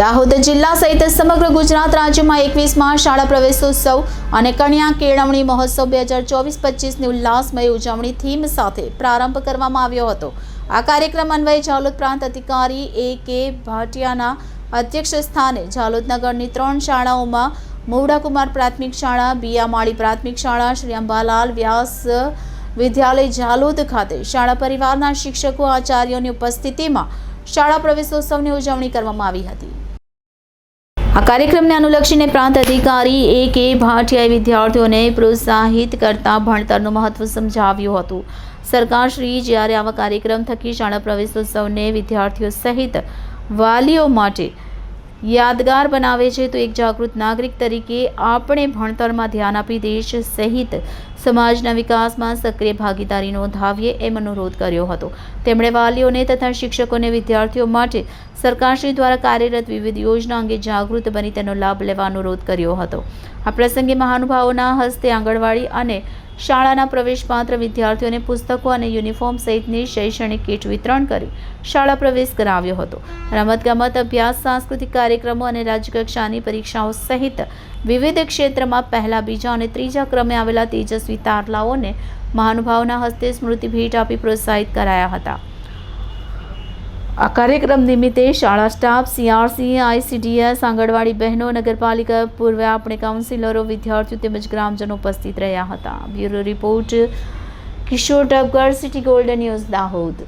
દાહોદ જિલ્લા સહિત સમગ્ર ગુજરાત રાજ્યમાં એકવીસમાં શાળા પ્રવેશોત્સવ અને કન્યા કેળવણી મહોત્સવ બે હજાર ચોવીસ પચીસની ઉલ્લાસમય ઉજવણી થીમ સાથે પ્રારંભ કરવામાં આવ્યો હતો. આ કાર્યક્રમ અન્વયે ઝાલોદ પ્રાંત અધિકારી એ કે ભાટિયાના અધ્યક્ષ સ્થાને જાલોદ નગરની ત્રણ શાળાઓમાં મોવડાકુમાર પ્રાથમિક શાળા, બિયામાળી પ્રાથમિક શાળા, શ્રી અંબાલાલ વ્યાસ વિદ્યાલય ઝાલોદ ખાતે શાળા પરિવારના શિક્ષકો, આચાર્યોની ઉપસ્થિતિમાં શાળા પ્રવેશોત્સવની ઉજવણી કરવામાં આવી હતી. આ કાર્યક્રમને અનુલક્ષીને પ્રાંત અધિકારી એ કે ભાટિયાએ વિદ્યાર્થીઓને પ્રોત્સાહિત કરતા ભણતરનું મહત્વ સમજાવ્યું હતું. સરકારશ્રી જ્યારે આવા કાર્યક્રમ થકી શાળા પ્રવેશોત્સવને વિદ્યાર્થીઓ સહિત વાલીઓ માટે યાદગાર બનાવે છે તો એક જાગૃત નાગરિક તરીકે આપણે ભણતરમાં ધ્યાન આપી દેશ સહિત સમાજના વિકાસમાં સક્રિય ભાગીદારી નોંધાવીએ એમ અનુરોધ કર્યો હતો. તેમણે વાલીઓને તથા શિક્ષકોને વિદ્યાર્થીઓ માટે સરકારશ્રી દ્વારા કાર્યરત વિવિધ યોજના અંગે જાગૃત બની તેનો લાભ લેવા અનુરોધ કર્યો હતો. આ પ્રસંગે મહાનુભાવોના હસ્તે આંગણવાડી અને શાળાના પ્રવેશપાત્ર વિદ્યાર્થીઓને પુસ્તકો અને યુનિફોર્મ સહિતની શૈક્ષણિક કીટ વિતરણ કરી શાળા પ્રવેશ કરાવ્યો હતો. રમતગમત, અભ્યાસ, સાંસ્કૃતિક કાર્યક્રમો અને રાજ્યકક્ષાની પરીક્ષાઓ સહિત વિવિધ ક્ષેત્રમાં પહેલા, બીજા અને ત્રીજા ક્રમે આવેલા તેજસ્વી તારલાઓને મહાનુભાવના હસ્તે સ્મૃતિ ભેટ આપી પ્રોત્સાહિત કરાયા હતા. આ કાર્યક્રમ નિમિત્તે શાળા સ્ટાફ, સીઆરસી, આઈસીડીએસ, આંગણવાડી બહેનો, નગરપાલિકા પૂર્વે આપણે કાઉન્સિલરો, વિદ્યાર્થીઓ તેમજ ગ્રામજનો ઉપસ્થિત રહ્યા હતા. Bureau report Kishor Tabgar city golden news Dahod.